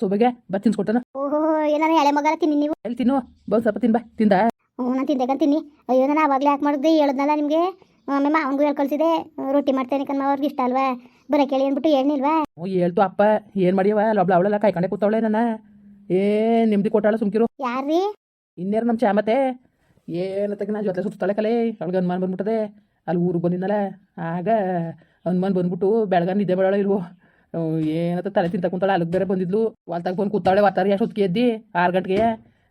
ಸೊಬಗೆ ಬಾ ತಿನ್ಸ್ಕೊಟ್ಟನ ಓಹೋ ಏನಾರ ಎಳೆ ಮಗಲ ತಿನ್ನಿ ನೀವು ಎಲ್ಲಿ ತಿನ್ನು? ಬಂದು ಸ್ವಲ್ಪ ತಿನ್ ಬಾ ತಿಂದ? ಹ್ಞೂ ನಾನು ತಿಂದೆ ತಿನ್ನಿ. ಅಯ್ಯೋ ನಾನು ಆವಾಗಲೇ ಯಾಕೆ ಮಾಡಿದ್ದೆ? ಹೇಳಿದ್ನಲ್ಲ ನಿಮಗೆ? ಆಮೇಲೆ ಮಾವನಿಗೂ ಹೇಳಿ ಕಲಿಸಿದೆ ರೊಟ್ಟಿ ಮಾಡ್ತೇನೆ ಕಣ್ಮ ಅವ್ರಿಗೆ ಇಷ್ಟ ಅಲ್ವಾ? ಬರ ಕೇಳಿ ಅಂದ್ಬಿಟ್ಟು ಹೇಳಿಲ್ವಾ ಹ್ಞೂ ಹೇಳ್ತು ಅಪ್ಪ. ಏನು ಮಾಡಿಯವ? ಲೊಬ್ಳ ಅವಳೆಲ್ಲ ಕಾಯ್ಕೊಂಡೆ ಕೂತವಳೆ ನನ್ನ. ಏ ನಿಮ್ದು ಕೊಟ್ಟಾಳ ಸುಮ್ಕಿರು. ಯಾರ್ರೀ? ಇನ್ನೇರು ನಮ್ಮ ಚಾಮತೆ ಏನು ತಗ ನಾನು ಜೊತೆ ಸುತ್ತಾಳೆ ಕಲೆ? ಅವಳಿಗೆ ಅನುಮಾನ ಬಂದ್ಬಿಟ್ಟದೆ. ಅಲ್ಲಿ ಊರಿಗೆ ಬಂದಿದ್ದಲ್ಲ ಆಗ ಅನುಮಾನ ಬಂದ್ಬಿಟ್ಟು ಬೆಳಗಾನ ನಿದ್ದೆ ಬೇಡ ಇಲ್ವೋ? ಏನತ್ತ ತಲೆ ತಿಂತ ಕುಂತಾಳೆ ಅಲ್ಲಿಗೆ ಬೇರೆ ಬಂದಿದ್ಲು. ಹೊಲ್ತಾಗ ಬಂದು ಕೂತಾಳೆ ಬರ್ತಾರೆ ಅಷ್ಟು ಹೊತ್ತಿಗೆ ಎದ್ದಿ ಆರು ಗಂಟೆಗೆ.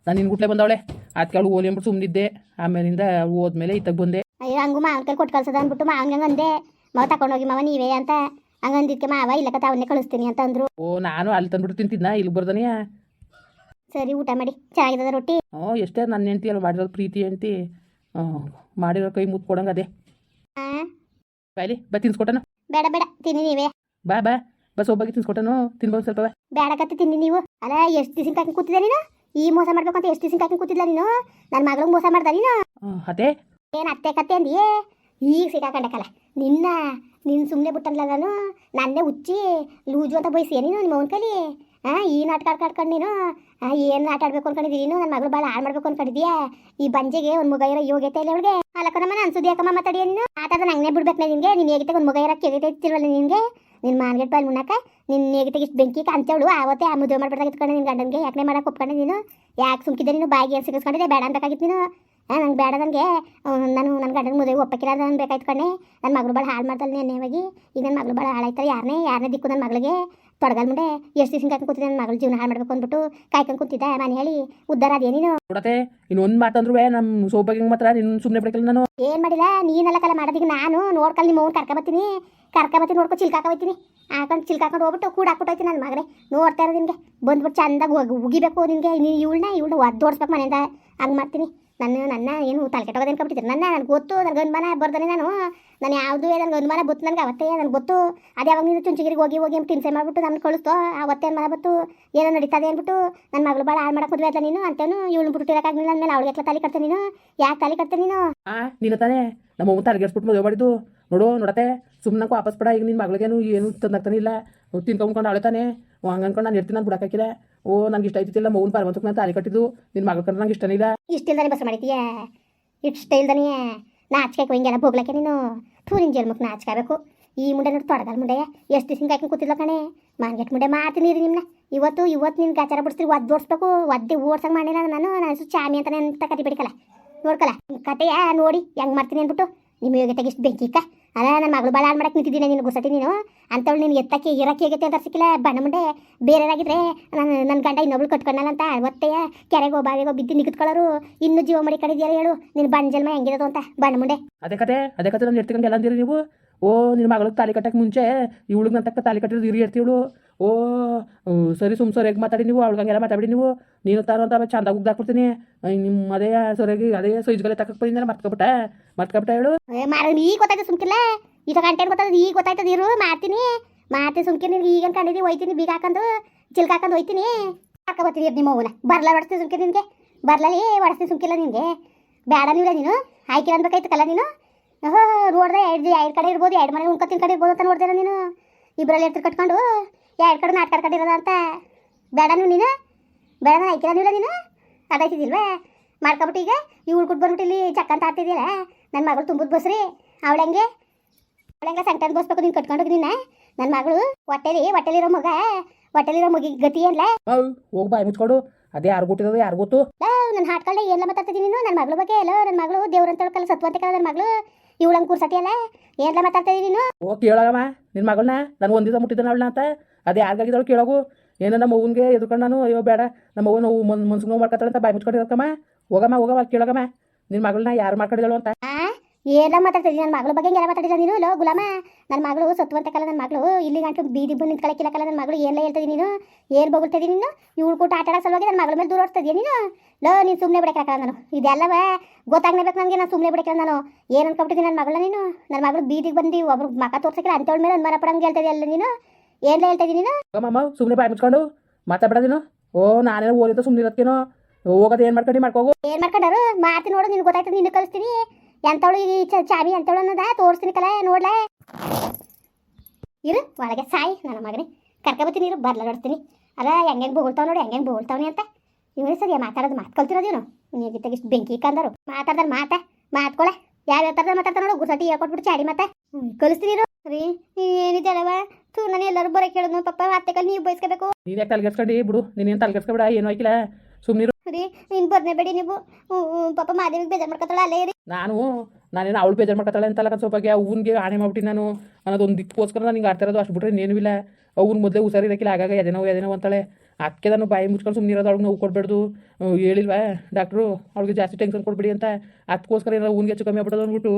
ನಾನು ನಿನ್ಗುಟ್ಲೆ ಬಂದವಳೆ. ಅದಕ್ಕೆ ಅವಳು ಓಲಿ ಅಂದ್ಬಿಟ್ಟು ಸುಮ್ಮನಿದ್ದೆ ಆಮೇಲಿಂದ ಹೋದ್ಮೇಲೆ ಇತ್ತಾಗ ಬಂದೆ. ಅಯ್ಯೋ ಹಂಗು ಮಾವನ ಕೈ ಕೊಟ್ಟು ಕಳ್ಸದ ಅಂದ್ಬಿಟ್ಟು ಮಾವನ್ಗೆ ಹಂಗೆ ಅಂದೆ. ಮಾವ ತಗೊಂಡೋಗಿ ಮಾವ ನೀವೇ ಅಂತ. ಹಂಗಂದಿದ್ಕೆ ಮಾವ ಇಲ್ಲಕತ್ತ ಅವನ್ನೇ ಕಳಿಸ್ತೀನಿ ಅಂತ ಅಂದ್ರು. ಓ ನಾನು ಅಲ್ಲಿ ತಂದ್ಬಿಟ್ಟು ತಿಂತಿದ್ನ? ಇಲ್ಲಿ ಬರ್ದನಿಯ ಸರಿ ಊಟ ಮಾಡಿ. ಚೆನ್ನಾಗಿದೆ ರೊಟ್ಟಿ? ಹ್ಞೂ ಎಷ್ಟೇ ನನ್ನ ಹೆಂಡತಿ ಅಲ್ಲಿ ಮಾಡಿರೋದು ಪ್ರೀತಿ ಹೆಂಡತಿ. ಹ್ಞೂ ಮಾಡಿರೋ ಕೈ ಮುತ್ಕೊಡಂಗೆ ಅದೇ. ಹಾಂ ಬಾಯ್ಲಿ ಬಾ ತಿನ್ಸ್ಕೊಟ್ಟನು ಬೇಡ ಬೇಡ ತಿನ್ನಿ ನೀವೇ. ಬಾ ಬಾ. ಬಸ್ ಒಬ್ಬಾಗಿ ತಿನ್ಸ್ಕೊಟ್ಟನು? ತಿನ್ಬೋದು ಸ್ವಲ್ಪ ಬೇಡ ಬೇಡಕತ್ತೆ ತಿನ್ನಿ ನೀವು. ಅಲ್ಲ ಎಷ್ಟು ದಿವಸ ಕಾಕಿ ಕೂತಿದ್ದೆ ನೀನು? ಈ ಮೋಸ ಮಾಡ್ಬೇಕು ಅಂತ ಎಷ್ಟು ದಿವಸ ಕಾಕಿ ಕೂತಿದ್ಲ ನೀನು? ನನ್ನ ಮಗಳಿಗೆ ಮೋಸ ಮಾಡ್ದ ನೀನು? ಅದೇ. ಏನು ಅತ್ತೆ ಕತ್ತೆ ಅಂದಿಯೇ? ಈಗ ಸಿಕ್ಕಾಕೊಂಡಕ್ಕಲ್ಲ ನಿನ್ನ ನಿನ್ನ ಸುಮ್ಮನೆ ಬಿಟ್ಟಲ್ಲ ನಾನು. ನನ್ನೇ ಉಚ್ಚಿ ಲೂಜು ಅಂತ ಬಯಸಿ ನೀನು ನಿಮ್ಮ ಅವನ ಕಲಿ? ಹಾಂ ಈ ನಾಟಕ ಆಡ್ಕ ಆಡ್ಕೊಂಡು ನೀನು? ಏನ್ ಏನು ಆಟ ಆಡ್ಬೇಕು ಅನ್ಕೊಂಡಿದ್ದೀನಿ ನೀನು? ನನ್ನ ಮಗಳು ಭಾಳ ಹಾಳು ಮಾಡ್ಬೇಕು ಅನ್ಕೊಂಡಿದ್ಯಾ? ಈ ಬಂಜೆಗೆ ಒಂದು ಮುಗ ಇರೋ ಯೋಗ್ಯತೆ ಇಲ್ಲ ಅವಳಿಗೆ ಅಲ್ಲಕ್ಕನಮ್ಮ ನಾನು ಸುದ್ದಿ ಯಾಕಮ್ಮ ಮಾತಾಡಿ ನೀನು? ಆಟದ ನಂಗೆ ಬಿಡ್ಬೇಕು ನಿನಗೆ. ನಿನ್ನ ಹೇಗಿತೆ ಒಂದು ಮುಗ ಇರೋ ಯೋಗ್ಯತೆ ಇರ್ತಿಲ್ವಲ್ಲ ನಿನಗೆ? ನಿನ್ನ ಮಾರ್ಗಟ್ ಬಾಲ್ ಮುನ್ನಕ ನಿನ್ನ ಹೇಗಿತೆ ಇಷ್ಟು ಬೆಂಕಿ ಕಾಂತವಳು ಆವತ್ತೇ ಆ ಮದುವೆ ಮಾಡ್ಬಿಡ್ದಾಗ ನಿನ್ನ ಗಂಡನಿಗೆ. ಯಾಕೆ ಮಾಡಕ್ಕೆ ಒಪ್ಕೊಂಡೆ ನೀನು? ಯಾಕೆ ಸುಮ್ಕಿದ್ದೆ ನೀನು? ಬಾಯಿಗೆ ಸಿಗಿಸ್ಕೊಂಡಿದ್ದೆ? ಬೇಡ ಅಂತಕ್ಕಾಗಿತ್ತು ನೀನು. ನಂಗೆ ಬೇಡ ನನಗೆ ನಾನು ನನ್ನ ಗಂಡನ ಮದುವೆ ಒಪ್ಪಕ್ಕಿಲ್ಲ ನಾನು ಬೇಕಾಯ್ತು ಕಣೆ. ನನ್ನ ಮಗಳು ಭಾಳ ಹಾಳು ಮಾಡ್ತಾಳೆ ನೆನ್ನೆವಾಗಿ ಈಗ ನನ್ನ ಮಗಳು ಭಾಳ ಹಾಳಾಯ್ತಾರೆ ಯಾರನ್ನೇ ಯಾರನ್ನೇ ದಿಕ್ಕು ನನ್ನ ಮಗಳಿಗೆ. ತೊಡಗಲ್ ಮುಂದೆ ಎಷ್ಟು ದಿವಸ ಕಾಯ್ಕೊಂಡು ಕೂತಿದ್ದೆ ನನ್ನ ಮಗಳ ಜೀವನ ಹಾಳು ಮಾಡ್ಬೇಕು ಅಂದ್ಬಿಟ್ಟು ಕಾಯ್ಕೊಂಡು ಕೂತಿದ್ದೆ. ಮನೆ ಹೇಳಿ ಉದ್ದಾರ ಅದೇನೇನು ನೋಡತ್ತೆ ಇನ್ನೊಂದ್ ಮಾತಂದ್ರು ನಮ್ಮ ಸೋಬಾಗಿ ಮಾತ್ರ ನಿನ್ನ ಸುಮ್ಮನೆ ಬಿಡಕಲ್ಲ ನಾನು. ಏನ್ ಮಾಡಿಲ್ಲ ನೀನೆಲ್ಲ ಕಲ ಮಾಡೋದೀಗ ನಾನು. ನೋಡ್ಕಲ್ ನಿಮ್ಮ ಬತ್ತೀನಿ. ಕರ್ಕೊಬತ್ತೀನಿ ಬತ್ತಿ ನೋಡ್ಕೊ ಚಿಲ್ಕಾಕ ಹೋಯ್ತೀನಿ. ಹಾಕೊಂಡು ಚಿಲ್ಕಾಕೊಂಡು ಹೋಗ್ಬಿಟ್ಟು ಕೂಡ ಹಾಕ್ಬಿಟ್ಟು ಹೋಯ್ತೀನಿ ನನ್ನ ಮಗನೇ ನೋಡ್ತಾ ಇರೋದು ನಿಮಗೆ. ಬಂದ್ಬಿಟ್ಟು ಚಂದಾಗಿ ಹೋಗಿ ಉಗಿಬೇಕು ನಿನಗೆ ನೀನು ಇವಳನ್ನ ಇವಳನ್ನ ಒದ್ದೋಡ್ಸ್ಬೇಕು ಮನೆಯಿಂದ. ಹಂಗೆ ಮಾಡ್ತೀನಿ. ನನ್ನ ನನ್ನ ಏನು ತಲೆ ಕೆಟ್ಟೋಗೋದು ಅನ್ಕೊಬಿಟ್ಟಿದ್ರು ನನ್ನ, ನನಗೆ ಗೊತ್ತು, ನನಗೆ ಅನುಮಾನ ಬರ್ತಾನೆ ನಾನು. ನಾನು ಯಾವುದು ನನಗೆ ಅನುಮಾನ ಗೊತ್ತು ನನಗೆ ಅವತ್ತೇ, ನನಗೆ ಗೊತ್ತು. ಅದು ಯಾವಾಗ ನೀನು ಚುಂಚಿಗಿರಿಗೆ ಹೋಗಿ ಹೋಗಿ ಅಂತ ಹಿಂಸೆ ಮಾಡಿಬಿಟ್ಟು ನನ್ನ ಕಳಿಸ್ತೋ. ಅವತ್ತೇ ಅನುಮಾನ ಬತ್ತು, ಏನೋ ನಡೀತದೆ ಅಂದ್ಬಿಟ್ಟು ನನ್ನ ಮಗಳು ಭಾಳ ಹಾಳು ಮಾಡಕ್ಕೆ ಮದುವೆ ಆಯ್ತಾ ನೀನು ಅಂತೇನು ಇವಳು ಬಿಟ್ಟಿರೋಕ್ಕಾಗಲಿಲ್ಲ ಅಂದಮೇಲೆ ಅವಳಿಗೆ ಎಲ್ಲ ತಲೆ ಕಟ್ತೆ ನೀನು. ಯಾಕೆ ತಲೆ ಕಟ್ತೆ ನೀನು? ನೀನು ತಾನೇ ನಮ್ಮ ಅವ್ವ ತಲೆಗೆಡ್ಸ್ಬಿಟ್ಟು ಮದುವೆ ಮಾಡಿದ್ದು. ನೋಡು ನೋಡತ್ತೆ ಸುಮ್ಮನೆ ವಾಪಸ್ ಬಿಡ ಈಗ ನಿನ್ನ ಮಗಳಿಗೇನು ಏನು ತಂದಾಗ್ತಾನೆ ಇಲ್ಲ. ತಿನ್ಕೊಂಡ್ಕೊಂಡು ಅಳತಾನೆ ತಾನೆ. ಹಂಗೆ ಅನ್ಕೊಂಡು ನಾನು ಇರ್ತೀನಿ ನಾನು ಓ ನನಗೆ ಇಷ್ಟ ಆಯ್ತಿಲ್ಲ ಮೌನ್ ಪಾರ್ವಂತಕ್ಕೆ ನಾನು ತಾಲಿ ಕಟ್ಟಿದ್ದು. ನಿನ್ನ ಮಗಳ ಕಂಡ್ರೆ ನಂಗೆ ಇಷ್ಟನೇ ಇಲ್ಲ. ಇಷ್ಟಿಲ್ದಾನೆ ಬಸ್ ಮಾಡಿತೀಯ ಇಷ್ಟ ಇಲ್ದಾನೆ ನಾಚಿಕೆ ಹಿಂಗೆಲ್ಲ ಬೋಗ್ಲಕ್ಕೆ ನೀನು? ಥೂ, ನಿನ್ ಜನ್ಮಕ್ಕೆ ನಾಚ್ಕೋಬೇಕು. ಈ ಮುಂಡೆ ನೋಡಿ ತೊಡಗಲ್ ಮುಂಡೆ. ಎಷ್ಟು ದಿವಸ ಹಾಕಿ ಕೂತಿಲ್ಲ ಕಣೆ? ಮಾನ್ಗೆಟ್ ಮುಂಡೆ ಮಾಡ್ತೀನಿ ರೀ ನಿಮ್ಮನ್ನ ಇವತ್ತು ಇವತ್ತು ನಿನ್ನ ಗಾಚಾರ ಬಿಡಿಸ್ತೀರಿ, ಒದ್ದು ಓಡಿಸ್ಬೇಕು. ಒದ್ದೆ ಓಡ್ಸಂಗೆ ಮಾಡಿಲ್ಲ ನಾನು ನಾನು ಹೆಸರು ಚಾಮಿ ಅಂತ ಕತಿ ಬಿಡಿಕಲ್ಲ. ನೋಡ್ಕಲ್ಲ, ಕತೆಯ ನೋಡಿ, ಹೆಂಗೆ ಮಾಡ್ತೀನಿ ಅಂದ್ಬಿಟ್ಟು. ನಿಮ್ಮ ಯೋಗ್ಯತೆಗೆ ಇಷ್ಟು ಬೆಂಕಿ ಇಕ್ಕ. ಅಲ್ಲ ನನ್ನ ಮಗಳು ಭಾಳ ಹಾಳು ಮಾಡಕ್ಕೆ ನಿಂತಿದ್ದೀನಿ, ನೀನು ಗುಸತಿ ನೀನು. ಅಂತವಳು ನೀನು ಎತ್ತಕ್ಕೆ, ಇರಕ್ಕೆ ಹೇಗೆ ಅಂತ ಸಿಕ್ಕಿಲ್ಲ ಬಣ್ಣ ಬೇರೆ ಬೇರೆಯವರಾಗಿದ್ರೆ ನಾನು ನನ್ನ ಗಂಡ ಇನ್ನೊಬ್ಳು ಕಟ್ಕೊಂಡಲ್ಲ ಅಂತ ಒತ್ತೆಯ ಕೆರೆಗೋ ಬಾವಿಗೋ ಬಿದ್ದು ನಿಗತ್ಕೊಳ್ಳೋರು ಇನ್ನೂ ಜೀವ ಮಾಡಿ ಕಡಿದೆಯಲ್ಲ ಹೇಳು. ನಿನ್ನ ಬಣ್ಣ ಜನ್ಮ ಹೆಂಗಿರೋದು ಅಂತ, ಬಣ್ಣ ಮುಂಡೆ. ಅದೇ ಕತೆ ಅದೇ ಕತೆ ನಾನು ಎಡ್ತಿಕೊಂಡು ಎಲ್ಲ ಅಂದಿರಿ ನೀವು. ಓ ನಿನ್ನ ಮಗಳಿಗೆ ತಾಲಿ ಕಟ್ಟಕ್ಕೆ ಮುಂಚೆ, ಇವಳಿಗೆ ನನ್ನ ತಕ್ಕ ತಾಲಿ ಕಟ್ಟಿರೋದು ಇರಿ ಇರ್ತೀವಳು ಓ ಸರಿ ಸುಮ್ ಸರಿಯಾಗಿ ಮಾತಾಡಿ ನೀವು ಹಂಗೆಲ್ಲ ಮಾತಾಡಿ ನೀವು. ನೀನು ತಾನು ಅಂತ ಚಂದ ಚಂದ ಉಗ್ದಾಕ್ಬಿಡ್ತೀನಿ ನಿಮ್ಮ ಅದೇ ಸರಿಯಾಗಿ ಅದೇ ಸೈಜ್ಗಲೆ ತಕ್ಕಕ್ಕೆ ಬಂದಿದ್ದೆಲ್ಲ ಮರ್ತ್ಕೊಬಿಟ್ಟ. ಮರ್ತ್ಕೊಬಿಟ್ಟ ಹೇಳು. ಮಾರ ಈಗ ಗೊತ್ತಾಯ್ತು ಸುಮ್ಕಿಲ್ಲ? ಈಗ ಗಂಟೆ ಗೊತ್ತಾಯ್ತು ಈಗ ಗೊತ್ತಾಯ್ತದ, ಇರು, ಮಾಡ್ತೀನಿ. ಮಾಡ್ತೀನಿ ಸುಮ್ಕಿ ನಿನ್ಗೆ ಈಗ ಕಂಡಿದ್ದೀವಿ ಹೋಯ್ತೀನಿ ಬೀಗ ಹಾಕೊಂಡು ಚಿಲ್ಕ ಹಾಕೊಂಡು ಹೋಯ್ತೀನಿ ಹಾಕ ಬರ್ತೀವಿ ನಿಮ್ಮ ಮೌನ ಬರ್ಲ ಹೊಡಿಸ್ತೀನಿ ಸುಮ್ಕಿ ನಿನಗೆ. ಬರ್ಲಲ್ಲಿ ಹೊಡಿಸ್ತೀನಿ ಸುಮ್ಕಿಲ್ಲ ನಿನಗೆ. ಬೇಡ ನೀವಲ್ಲ ನೀನು. ಆಯ್ಕೆ ಅನ್ಬೇಕಾಯ್ತಕ್ಕಲ್ಲ ನೀನು. ಓಹೋ, ನೋಡ್ದೆ, ಎರಡು ಎರಡು ಕಡೆ ಇರ್ಬೋದು, ಎರಡು ಮನೆ ಉಣ್ಕೊತೀನಿ ಕಡೆ ಇರ್ಬೋದು ಅಂತ ನೋಡ್ದೆ ನೀನು. ಇಬ್ಬರಲ್ಲಿ ಎತ್ತರ ಕಟ್ಕೊಂಡು ಎರಡು ಕಡೆ ನಾಟಕ ಕಟ್ಟಿರೋದ ಅಂತ. ಬೇಡ ನೀವು ನೀನು. ಬೇಡ ನಾನು ಆಯ್ಕಿಲ್ಲ ನೀವು ನೀನು. ಅದಾಯ್ತಿದ್ದಿಲ್ವೇ ಮಾಡ್ಕೊಬಿಟ್ಟು ಈಗ ಈ ಉಳ್ಕೊಟ್ಟು ಬಂದ್ಬಿಟ್ಟು ಇಲ್ಲಿ ಚಕ್ಕಂತ ಆಡ್ತಿದ್ದೀರ ನನ್ನ ಮಗಳು ತುಂಬುದು ಬಸ್ರಿ. ಅವಳಂಗೆ ಅವಳಂಗೆ ಸಂಕಟ ಬಸ್ಬೇಕು ನೀನು ಕಟ್ಕೊಂಡೋಗಿ ನಿನ್ನ ನನ್ನ ಮಗಳು ಹೊಟ್ಟೆಲಿ ಹೊಟ್ಟೆಲಿರೋ ಮಗ ಹೊಟ್ಟೆಲಿರೋ ಮಗಿ ಗತಿ ಏನ್ಲ? ಹೋಗಿ ಬಾಯಿ ಮುಚ್ಕೊಡು. ಅದೇ ಯಾರು ಗೊತ್ತಿರೋದು ಯಾರು ಗೊತ್ತು? ನನ್ನ ಹಾಟ್ಕೊಳ್ಳೆ ಎಲ್ಲ ಮಾತಾಡ್ತಿದ್ದೀನಿ ನೀನು? ನನ್ನ ಮಗಳ ಬಗ್ಗೆ ಎಲ್ಲ ನನ್ನ ಮಗಳು ದೇವ್ರಂತ ಹೇಳ್ಕಲ್ಲ ಸತ್ವಂತ ಕಲ ನನ್ನ ಮಗಳು. ಇವಳಂಗೆ ಕೂರ್ಸತಿ ಅಲ್ಲ ಏನ್ಲ ಮಾತಾಡ್ತಾ ನೀನು? ಓ ಹೇಳಮ್ಮ ನಿನ್ನ ಮಗಳನ್ನ ನಾನು ಮುಟ್ಟಿದ್ದಾನೆ ಅವಳನ್ನ ಅಂತ. ಅದು ಯಾರಿಗಾಗಿದ್ದಾಳು ಕೇಳೋಗು, ಏನೋ ನಮ್ಮ ಅವ್ವನ್ಗೆ ಎದುರ್ಕೊಂಡು ನಾನು, ಅಯ್ಯೋ ಬೇಡ, ನಮ್ಮ ಅವ್ವ ನೋವು ಮನ್ ಮನ್ಸಿಗೆ ನೋವು ಮಾಡ್ಕೊತಾಳಂತ ಬಾಯಿ ಮುಚ್ಕೊಂಡಿರಕ್ಕಮ್ಮ ಹೋಗಮ್ಮ ಹೋಗಮ್ಮ, ಕೇಳೋಗಮ್ಮ. ನಿನ್ನ ಮಗಳನ್ನ ಯಾರು ಮಾಡ್ಕೊಂಡಿದ್ದಾಳು ಅಂತ. ಎಲ್ಲ ಮಾತಾಡ್ತಾ ನನ್ನ ಮಗಳ ಬಗ್ಗೆ ಎಲ್ಲ ಮಾತಾಡಿದ ನೀನು? ಲೋ ಗುಲಾಮ ನನ್ನ ಮಗಳು ಸತ್ವಂತ ಕಾಲ ನನ್ನ ಮಗಳು ಇಲ್ಲಿ ಗಂಟು ಬೀದಿ ಬಂದು ನಿಂತ್ಕೊಳ್ಳಕ್ಕಿಲ್ಲ ಕಲ ನನ್ನ ಮಗಳು ಏನೆಲ್ಲ ಹೇಳ್ತಾ ಇದೀನಿ ನೀನು? ಏನು ಬೊಗಳ್ತಾ ನೀನು? ಇವಳು ಕೂಟ ಆಟ ಆಡೋ ಸಲುವಾಗಿ ನನ್ನ ಮಗಳ ಮೇಲೆ ದೂರ ಓಡಿಸ್ತಾ ಇದೀಯ ನೀನು? ಲೋ, ನೀನು ಸುಮ್ಮನೆ ಬಿಡಕ್ಕಾಗಲ್ಲ ನಾನು. ಇದೆಲ್ಲವ ಗೊತ್ತಾಗ್ನೇಬೇಕು ನನಗೆ, ನಾನು ಸುಮ್ಮನೆ ಬಿಡಕ್ಕೆ ನಾನು. ಏನು ಅನ್ಕೊಬಿಟ್ಟಿದ್ದೀನಿ ನನ್ನ ಮಗಳ ನೀನು? ನನ್ನ ಮಗಳು ಬೀದಿಗೆ ಬಂದು, ಒಬ್ರು ಮಕ ತೋರ್ಸಕ್ಕೆ ಅಂತವಳ ಮೇಲೆ ಅನುಮಾನ ಪಡಂಗೆ ಇದೆಯಲ್ಲ ನೀನು? ಏನೆಲ್ಲ ಹೇಳ್ತಾ ಇದೀನಿ ನೀನು? ಹೋಗಮ್ಮ ಸುಮ್ಮನೆ ಬಾಯಿ ಮುಚ್ಕೊಂಡು ಮಾತಾಡ್ಬೇಡದೇನು ಓ ನಾನೇನೋ ಓದಿದ್ದು ಸುಮ್ನೆ ಇರತ್ತೇನೋ ಹೋಗೋದು ಏನು ಮಾಡ್ಕೊಂಡು ಮಾಡ್ಕೋಗು ಏನ್ ಮಾಡ್ಕೊಂಡಾರು? ಮಾಡ್ತೀನಿ ನೋಡು ನಿನ್ಗೆ ಗೊತ್ತಾಯ್ತು ನಿನ್ನ ಕಲಿಸ್ತೀನಿ. ಎಂತವಳು ಈ ಚ- ಚಾವಿ ಎಂತವಳು ಅನ್ನೋದ? ತೋರಿಸ್ತೀನಿ ಕಲ ನೋಡ್ಲೇ. ಇರು ಒಳಗೆ ಸಾಯಿ ನನ್ನ ಮಗನೇ. ಕರ್ಕೊಬತ್ತೀನಿ ಇರು ಬರ್ಲಾಡ್ತೀನಿ ಅಲ್ಲ ಹೆಂಗೆ ಬೋಳ್ತಾವ್ ನೋಡಿ ಹೆಂಗೆ ಬೋಳ್ತಾವನಿ ಅಂತ. ಇವನೇ ಸರಿ ಮಾತಾಡೋದು ಮಾತು ಕಲ್ತಿರೋದೇನು ಜೊತೆಗೆ ಇಷ್ಟು ಬೆಂಕಿ ಕಂದರು ಮಾತಾಡ್ದಾರ ಮಾತಾ ಮಾತ್ಕೊಳೆ. ಯಾವ ಯಾವ ಥರದ ಮಾತಾಡ್ತಾರ ನೋಡು ಗುರ್ಸಟಿ ಹೇಳ್ಕೊಟ್ಬಿಟ್ಟು ಚಾಡಿ ಮತ್ತೆ. ಹ್ಞೂ ಕಲಿಸ್ತೀನಿ ಇರು. ರೀ ಏನಿದೆ ಅಲ್ಲವ ಥೂ ನಾನು ಎಲ್ಲರೂ ಬರೋಕೆ ಹೇಳಿದ್ನು ಪಪ್ಪ ಅತ್ತೆ ಕಲ್ ನೀವು ಬಯಸ್ಕೋಬೇಕು ನೀನು ಯಾಕೆ ತಲೆಗೆಡ್ಸ್ಕೊಂಡು ಬಿಡು ನೀನೇನು ತಲೆಗೆಡ್ಸ್ಕೊಬೇಡ ಏನು ಆಯ್ಕಿಲ್ಲ ಸುಮ್ಮನಿರು ರೀ ನೀನು ಬರ್ನೇಬೇಡಿ ನೀವು. ಪಪ್ಪ ಮಾದೇವಿ ಪಾಪ ಮಾದೇವಿಗೆ ಬೇಜಾರು ಮಾಡ್ಕೊತಾಳ ಅಲ್ಲೇ ರೀ ನಾನು ನಾನೇನು ಅವಳು ಬೇಜಾರು ಮಾಡ್ಕೊತಾಳೆ ಅಂತಲ್ಲ ಕನ್ಸೋಪಾಗೆ ಅವ್ನಿಗೆ ಆಣೆ ಮಾಡ್ಬಿಟ್ಟು ನಾನು. ಅನ್ನೋದೊಂದು ದಿಕ್ಕೋಸ್ಕರ ನಾನು ಹಿಂಗೆ ಆಡ್ತಾ ಇರೋದು ಅಷ್ಟು ಬಿಟ್ರೆ ಇಲ್ಲ. ಅವ್ನು ಮೊದಲೇ ಹುಷಾರಿರಕ್ಕಿಲ್ಲ ಆಗಾಗ ಎದೇನೋ ಎದೇನೋ ಅಂತಾಳೆ. ಅದಕ್ಕೆ ನಾನು ಬಾಯಿ ಮುಚ್ಕೊಂಡು ಸುಮ್ಮನೆ ಇರೋದು ಅವ್ಳಿಗೆ ನೋವು ಕೊಡಬೇಡ್ದು. ಹೇಳಿಲ್ವಾ? ಡಾಕ್ಟ್ರು ಅವ್ಳಿಗೆ ಜಾಸ್ತಿ ಟೆನ್ಷನ್ ಕೊಡಬೇಡಿ ಅಂತ. ಅದಕ್ಕೋಸ್ಕರ ಏನೋ ಅವ್ನಿಗೆ ಹೆಚ್ಚು ಕಮ್ಮಿ ಆಗ್ಬಿಡೋದು ಅಂದ್ಬಿಟ್ಟು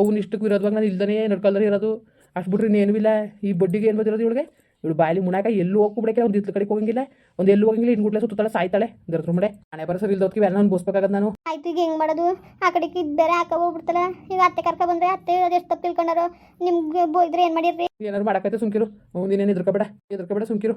ಅವ್ನು ಇಷ್ಟಕ್ಕೆ ವಿರೋಧವಾಗಿ ನಾನು ಇಲ್ದೇ ನಡ್ಕೊಳ್ದೇ ಇರೋದು. ಅಷ್ಟು ಬಿಟ್ರೆ ಇನ್ನೇನು ಇಲ್ಲ. ಈ ಬಡ್ಡಿಗೆ ಏನು ಬಂದಿರೋದು ಇವಳಿಗೆ? ಇವಳು ಬಾಯಲ್ಲಿ ಮುಣಾಕ ಎಲ್ಲೂ ಹೋಗ್ಬಿಡಕ್ಕೆ ಒಂದು ಇತ್ತು ಕಡೆಗೆ ಹೋಗಂಗಿಲ್ಲ. ಒಂದು ಎಲ್ಲೂ ಹೋಗಂಗಿಲ್ಲ ಇನ್ನು ಗುಡ್ಲೆ ಸುತ್ತಾಳೆ ಸಾಯ್ತಾಳೆ. ದರ್ದ್ರು ಮಡೆ ಹಣೆ ಬರೋ ಸರಿ ಇಲ್ದೋದ್ಕೆ ಎಲ್ಲ ನಾನು ಬೋಸ್ಬೇಕಾಗದ್ ನಾನು. ಆಯ್ತು ಈಗ ಹೆಂಗ್ ಮಾಡೋದು? ಆ ಕಡೆಗೆ ಬೇರೆ ಹಾಕ ಹೋಗ್ಬಿಡ್ತಲ್ಲ. ಈಗ ಅತ್ತೆ ಕರ್ಕ ಬಂದ್ರೆ ಅತ್ತೆ ಅದೆಷ್ಟು ತಪ್ಪು ತಿಳ್ಕೊಂಡಾರೋ? ನಿಮ್ಗೆ ಇದ್ರೆ ಏನು ಮಾಡಿರ್ರಿ? ಏನಾದ್ರು ಮಾಡಕ್ಕೈತೆ ಸುಮ್ಕಿರು? ನೀನೇನು ಇದ್ರಕಬೇಡ ಇದ್ರಕಬೇಡ ಸುಮ್ಕಿರು.